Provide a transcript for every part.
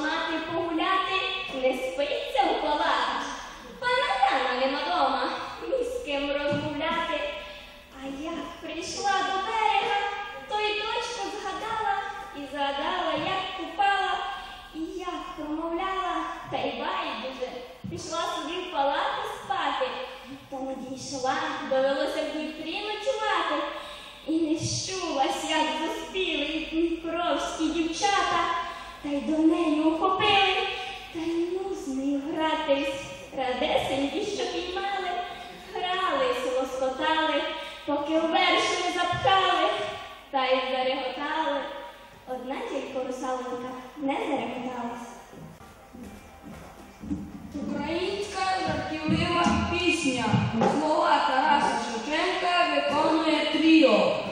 мати погуляти, не спиться в палатах. Пана Яна нема дома, ні з ким розмовляти. А як прийшла до берега, то й дочку згадала і згадала, як купала і як промовляла, та й байдуже. Пішла собі в палату спати, та не дійшла, довелося в Дніпрі ночувати. І не щулась, як заспіли дніпровські дівчата, та й до неї ухопили, та й ну з нею гратись. Радесенькі, що піймали, грались, лоскотали, поки вверші не запхали, та й зареготали. Одна тільки русалонька не зареготалась. Українська жартівлива пісня. Слова Тараса Шевченка виконує тріо.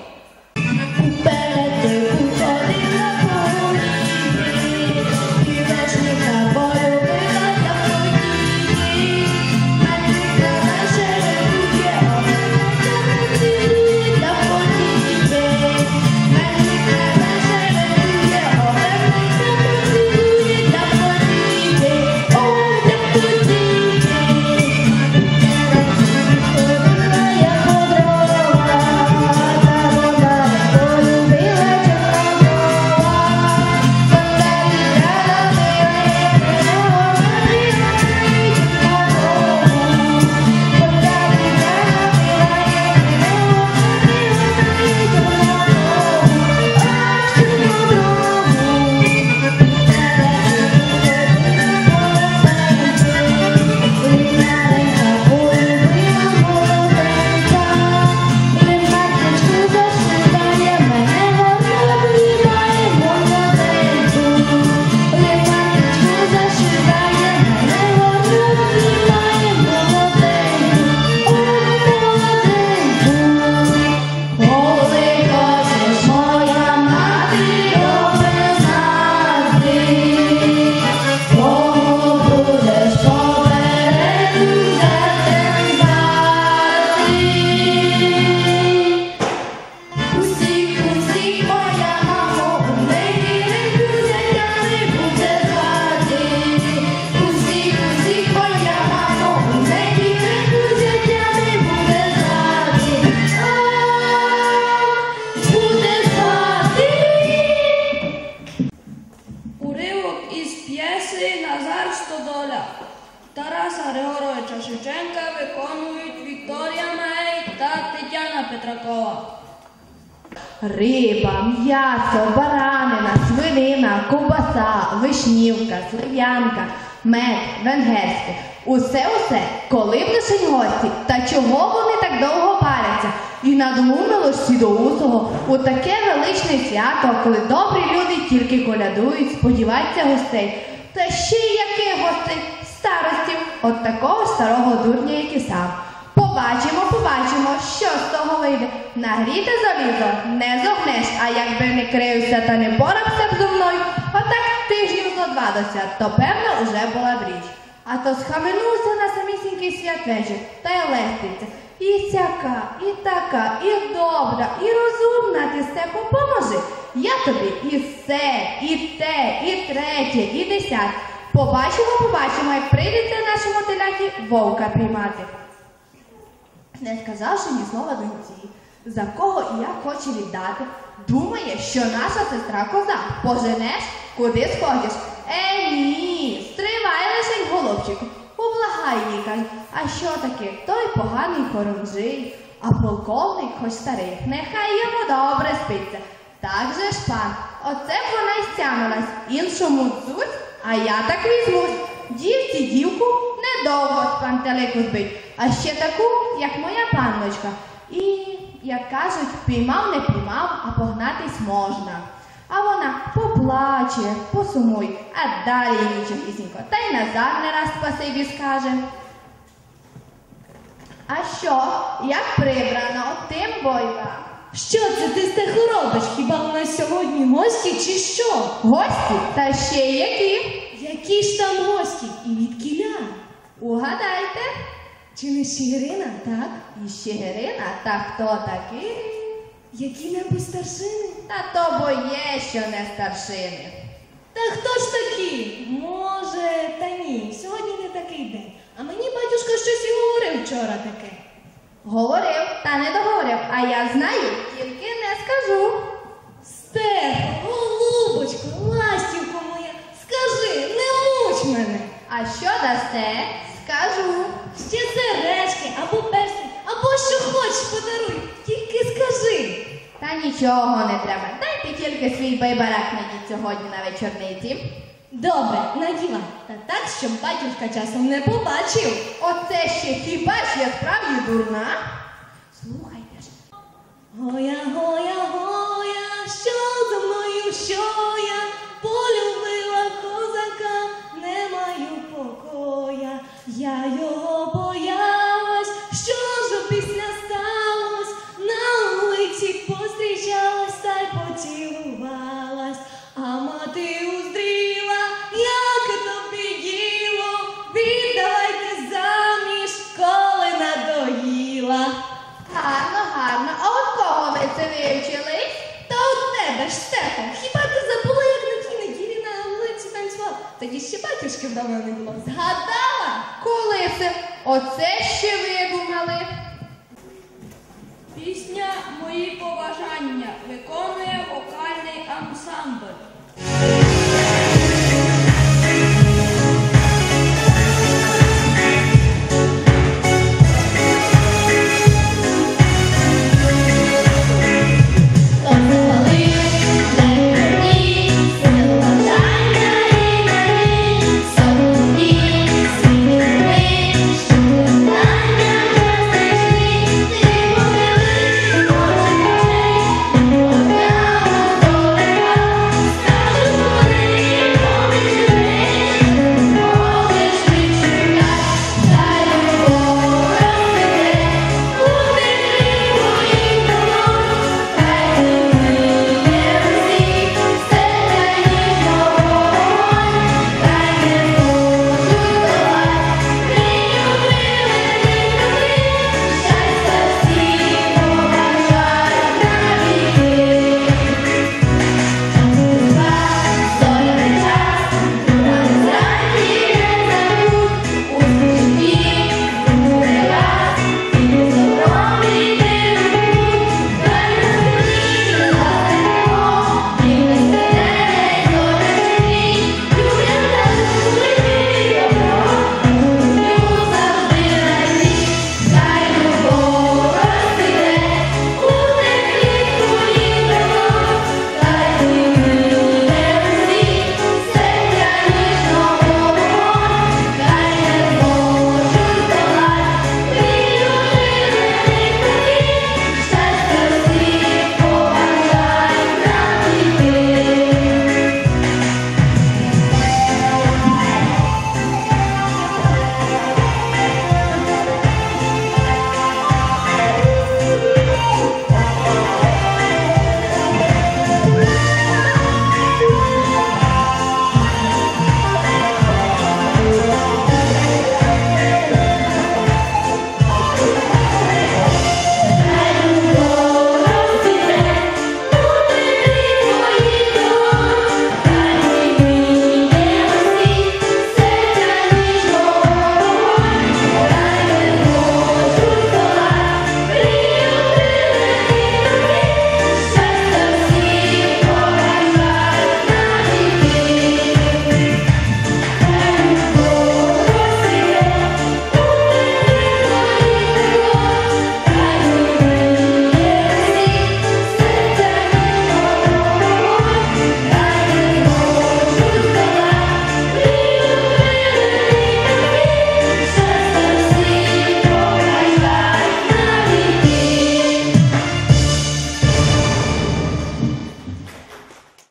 Тетяна Петракова. Риба, м'ясо, баранина, свинина, ковбаса, вишнівка, слив'янка, мед, венгерське. Усе-усе, коли б лишень гості, та чого вони так довго паряться? І надумали ж всі до усого у таке величне свято, коли добрі люди тільки колядують, сподіваються гостей. Та ще й яких гостей? Старостів, от такого ж старого дурня, як і сам. Побачимо, побачимо, що з того вийде. Нагріте залізо не зогнеш, а якби не крився та не порався б зо мною, отак тижнів зо два до свят, то певно уже була б річ. А то схаменувся на самісінький свят вечір та й леститься. І сяка, і така, і добра, і розумна ти все поможи. Я тобі і все, і те, і третє, і десяте. Побачимо, побачимо, як прийдеться нашому теляті вовка приймати. Не сказавши ні слова доньці, за кого і як хоче віддати, думає, що наша сестра коза. Поженеш, куди сходиш. Е, ні, стривай лише, голубчику. Поблагай її, каже, а що таке? Той поганий хорунжий, а полковник хоч старий, нехай йому добре спиться. Так же ж пан, оце вона й стянулась, іншому дзуть, а я так візьмусь. Дівці дівку недовго з пантелику збить, а ще таку, як моя панночка. І, як кажуть, піймав, не піймав, а погнатись можна. А вона поплаче, посумує, а далі нічогісінько. Та й Назар не раз спасибі скаже. А що, як прибрано, тим бойка. Що це ти стеху робиш? Хіба у нас сьогодні гості чи що? Гості, та ще які. Які ж там гості? І від кіля? Угадайте. Чи не Сірина, так? І ще Герина, та хто такий? Які-небудь старшини? Та то бо є, що не старшини. Та хто ж такі? Може, та ні, сьогодні не такий день. А мені батюшка щось і говорив вчора таке. Говорив, та не договорив, а я знаю, тільки не скажу. Стефа, голубочко, ластівко моя, скажи, не муч мене. А що дасте? Скажу. Ще сережки, або перстень, або що хочеш подаруй, тільки скажи. Та нічого не треба. Дайте тільки свій байбарак надіть сьогодні на вечорниці. Добре, надівай. Та так, щоб батюшка часом не побачив. Оце ще хіба ж я справді дурна? Слухайте ж. Гоя, гоя, гоя, що зо мною, що я полюбила козака, не маю покоя, я його Тоді ще батюшки вдома не було. Згадала? Коли це? Оце ще видумали. Пісня Мої побажання виконує вокальний ансамбль.